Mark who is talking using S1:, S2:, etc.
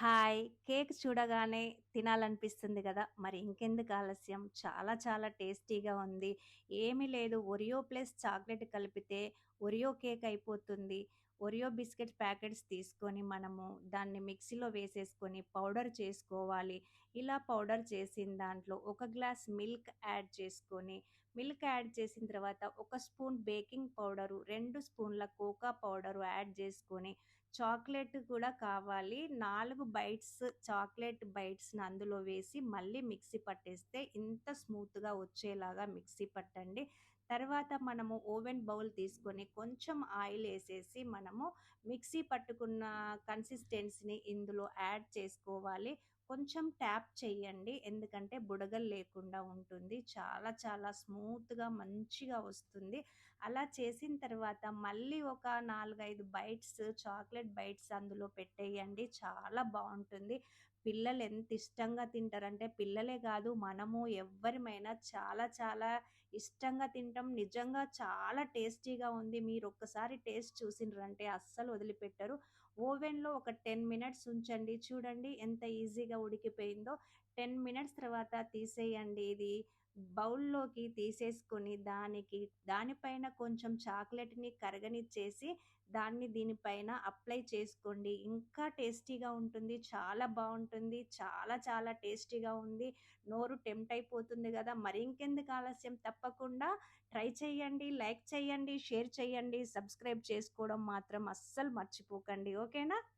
S1: hi cake చూడగానే తినాలనిపిస్తుంది కదా మరి ఇంకెందుకు ఆలస్యం చాలా చాలా టేస్టీగా ఉంది ఏమీ లేదు ఒరియో ప్లస్ చాక్లెట్ కలిపితే ఒరియో కేక్ అయిపోతుంది ఒరియో బిస్కెట్ ప్యాకెట్స్ తీసుకొని మనము దాన్ని మిక్సీలో వేసేసుకొని పౌడర్ చేసుకోవాలి ఇలా పౌడర్ చేసిన దాంట్లో ఒక గ్లాస్ మిల్క్ యాడ్ చేసుకొని మిల్క్ యాడ్ చేసిన తర్వాత ఒక స్పూన్ బేకింగ్ పౌడరు రెండు స్పూన్ల కోకా పౌడరు యాడ్ చేసుకొని చాక్లెట్ కూడా కావాలి నాలుగు బైట్స్ చాక్లెట్ బైట్స్ని అందులో వేసి మళ్ళీ మిక్సీ పట్టేస్తే ఇంత స్మూత్గా వచ్చేలాగా మిక్సీ పట్టండి తర్వాత మనము ఓవెన్ బౌల్ తీసుకొని కొంచెం ఆయిల్ వేసేసి మనము మిక్సీ పట్టుకున్న కన్సిస్టెన్సీని ఇందులో యాడ్ చేసుకోవాలి కొంచెం ట్యాప్ చేయండి ఎందుకంటే బుడగలు లేకుండా ఉంటుంది చాలా చాలా స్మూత్గా మంచిగా వస్తుంది అలా చేసిన తర్వాత మళ్ళీ ఒక నాలుగైదు బైట్స్ చాక్లెట్ బైట్స్ అందులో పెట్టేయండి చాలా బాగుంటుంది పిల్లలు ఎంత ఇష్టంగా తింటారంటే పిల్లలే కాదు మనము ఎవ్వరిమైనా చాలా చాలా ఇష్టంగా తింటాం నిజంగా చాలా టేస్టీగా ఉంది మీరు ఒక్కసారి టేస్ట్ చూసినారంటే అస్సలు వదిలిపెట్టరు ఓవెన్లో ఒక టెన్ మినిట్స్ ఉంచండి చూడండి ఎంత ఈజీగా ఉడికిపోయిందో టెన్ మినిట్స్ తర్వాత తీసేయండి ఇది బౌల్లోకి తీసేసుకొని దానికి దానిపైన కొంచెం చాక్లెట్ని కరగనిచ్చేసి దాన్ని దీనిపైన అప్లై చేసుకోండి ఇంకా టేస్టీగా ఉంటుంది చాలా బాగుంటుంది చాలా చాలా టేస్టీగా ఉంది నోరు టెంప్ట్ అయిపోతుంది కదా మరి ఇంకెందుకు ఆలస్యం తప్పకుండా ట్రై చేయండి లైక్ చేయండి షేర్ చేయండి సబ్స్క్రైబ్ చేసుకోవడం మాత్రం అస్సలు మర్చిపోకండి ఓ ఓకేనా